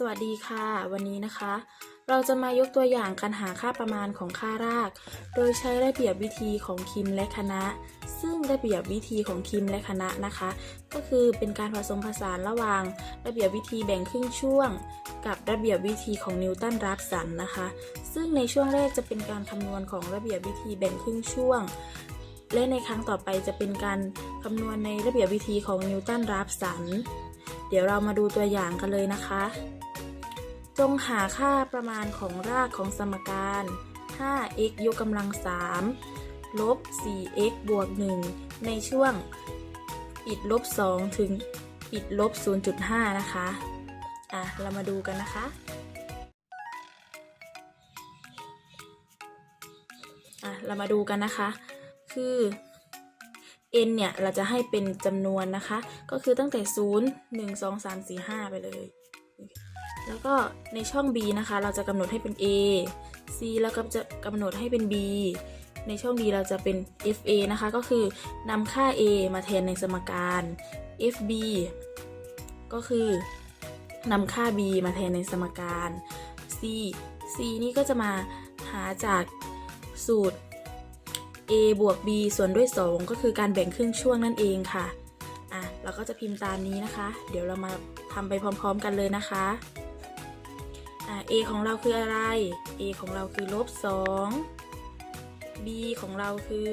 สวัสดีค่ะ วันนี้นะคะ เราจะมายกตัวอย่างการหาค่าประมาณของค่าราก โดยใช้ระเบียบวิธีของคิมและคณะ ซึ่งระเบียบวิธีของคิมและคณะนะคะ ก็คือเป็นการผสมผสานระหว่าง ระเบียบวิธีแบ่งครึ่งช่วง กับระเบียบวิธีของนิวตันรับสันนะคะ ซึ่งในช่วงแรกจะเป็นการคำนวณของระเบียบวิธีแบ่งครึ่งช่วง และในครั้งต่อไปจะเป็นการคำนวณในระเบียบวิธีของนิวตันรับสันเดี๋ยวเรามาดูตัวอย่างกันเลยนะคะ จงหาค่าประมาณของรากของสมการ 5x ยกกำลัง 3 ลบ 4x บวก 1 ในช่วง ปิดลบ 2 ถึงปิดลบ 0.5 นะคะ อะ เรามาดูกันนะคะ อะ เรามาดูกันนะคะ คือ n เนี่ย เราจะให้เป็นจำนวนนะคะ ก็คือตั้งแต่ 0 1 2 3 4 5 ไปเลย แล้วก็ในช่อง b นะคะ เราจะกำหนดให้เป็น a c แล้วก็จะกำหนดให้เป็น b ในช่อง d เราจะเป็น fa นะคะ ก็คือนำค่า a มาแทนในสมการ fb ก็คือนำค่า b มาแทนในสมการ c c นี่ก็จะมาหาจากสูตร a บวก b ส่วนด้วย 2 ก็คือการแบ่งครึ่งช่วงนั่นเองค่ะอะ เราก็จะพิมพ์ตามนี้นะคะ เดี๋ยวเรามาทำไปพร้อมๆกันเลยนะคะอะ a ของเราคืออะไร a ของเราคือลบ2 b ของเราคือ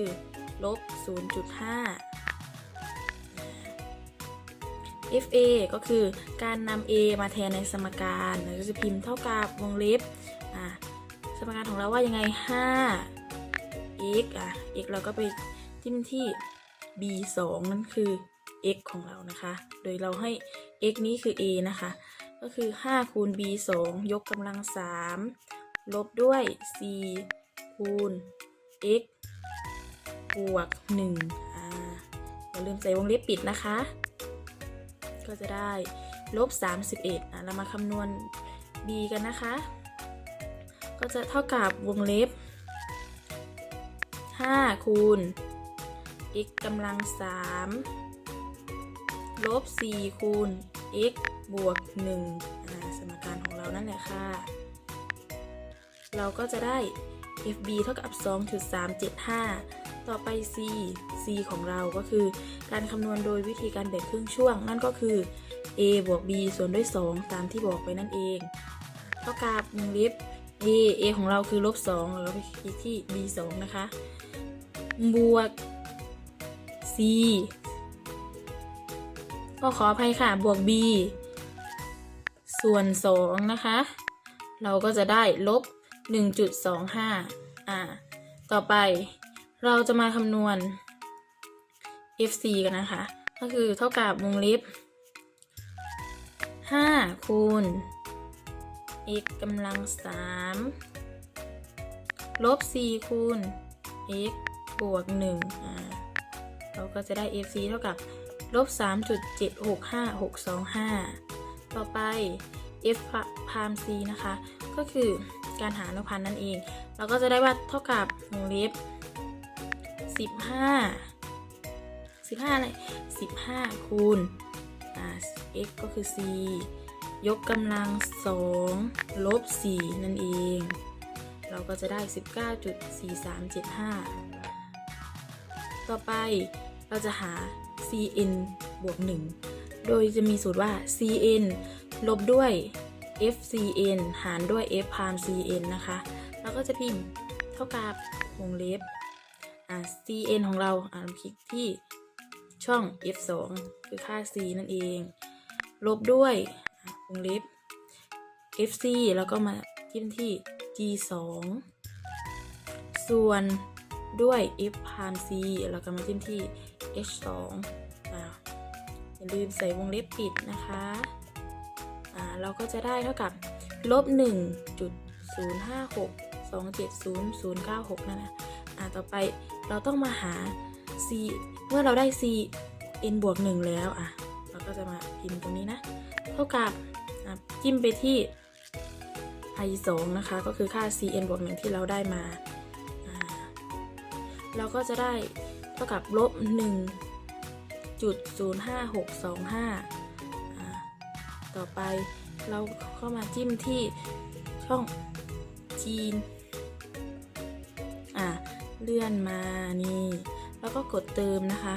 ลบ0.5 fa ก็คือการนำ a มาแทนในสมการเราก็จะพิมพ์เท่ากับวงเล็บอะสมการของเราว่ายังไง 5 x อะ x เราก็ไปจิ้มที่ b 2นั่นคือ x ของเรานะคะ โดยเราให้ x นี้คือ a นะคะ ก็คือ 5 คูณ b 2 ยกกำลัง 3 ลบด้วย c คูณ x บวก1อ่าอย่าลืมใส่วงเล็บปิดนะคะ ก็จะได้ลบ 31อะเรามาคำนวณ b กันนะคะ ก็จะเท่ากับวงเล็บ 5 คูณ x กำลัง 3 ลบ 4 คูณ x บวก1สมการของเรานั่นแหละค่ะ เราก็จะได้ fb เท่ากับ 2.375 ต่อไป c c ของเราก็คือ การคำนวณโดยวิธีการแบ่งครึ่งช่วง นั่นก็คือ a บวก b ส่วนด้วย 2 ตามที่บอกไปนั่นเอง เท่ากับวงเล็บ a a ของเราคือลบ2เราไปคลิกที่ b 2นะคะ บวก c ก็ขออภัยค่ะ บวก b ส่วน 2 นะคะ เราก็จะได้ลบ 1.25 อ่า ต่อไปเราจะมาคำนวณ fc กันนะคะ ก็คือเท่ากับวงเล็บ 5 คูณ x กำลัง 3 ลบ 4 คูณ x บวก1อ่าเราก็จะได้ fc เท่ากับ ลบ 3.765625 ต่อไป f พาม c นะคะ ก็คือการหาอนุพันธ์นั่นเอง เราก็จะได้ว่าเท่ากับวงเล็บ 15 15อะไร15 คูณอ่า x ก็คือ c ยกกำลัง 2 ลบ 4 นั่นเอง เราก็จะได้ 19.4375 ต่อไปเราจะหา cn บวก 1 โดยจะมีสูตรว่า cn ลบด้วย fcn หารด้วย f พาม cn นะคะเราก็จะพิมพ์เท่ากับวงเล็บ cn ของเราอ่าคลิกที่ช่อง f2 คือค่า c นั่นเอง ลบด้วยวงเล็บ fc แล้วก็มาจิ้มที่ g2 ส่วนด้วย f พาม c แล้วก็มาจิ้มที่ h2 อย่าลืมใส่วงเล็บปิดนะคะอ่าเราก็จะได้เท่ากับลบ1.056 270,096นั่นนะอ่าต่อไปเราต้องมาหา c เมื่อเราได้ c n บวก1แล้วอะเราก็จะมาพิมพ์ตรงนี้นะ เท่ากับจิ้มไปที่ i 2นะคะ ก็คือค่า cn บวก1ที่เราได้มา เราก็จะได้ ท่ากับลบ1.05625อ่าต่อไปเราก็มาจิ้มที่ช่องจีน อะ เลื่อนมานี่ แล้วก็กดเติมนะคะ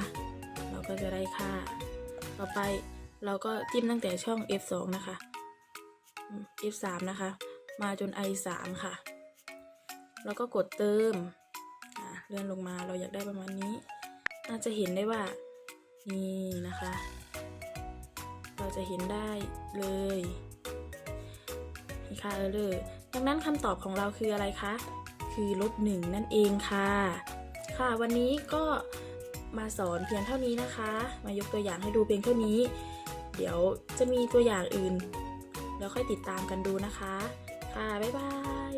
เราก็จะได้ค่า ต่อไปเราก็จิ้มตั้งแต่ช่อง F2 นะคะอืม F3 นะคะ มาจน I3 ค่ะ แล้วก็กดเติม เลื่อนลงมาเราอยากได้ประมาณนี้ น่าจะเห็นได้ว่า นี่นะคะ เราจะเห็นได้เลยนี่ค่ะเออเลยดังนั้นคำตอบของเราคืออะไรคะ คือลบหนึ่งนั่นเองค่ะ ค่ะวันนี้ก็มาสอนเพียงเท่านี้นะคะ มายกตัวอย่างให้ดูเพียงเท่านี้ เดี๋ยวจะมีตัวอย่างอื่น แล้วค่อยติดตามกันดูนะคะ ค่ะ บ๊ายบาย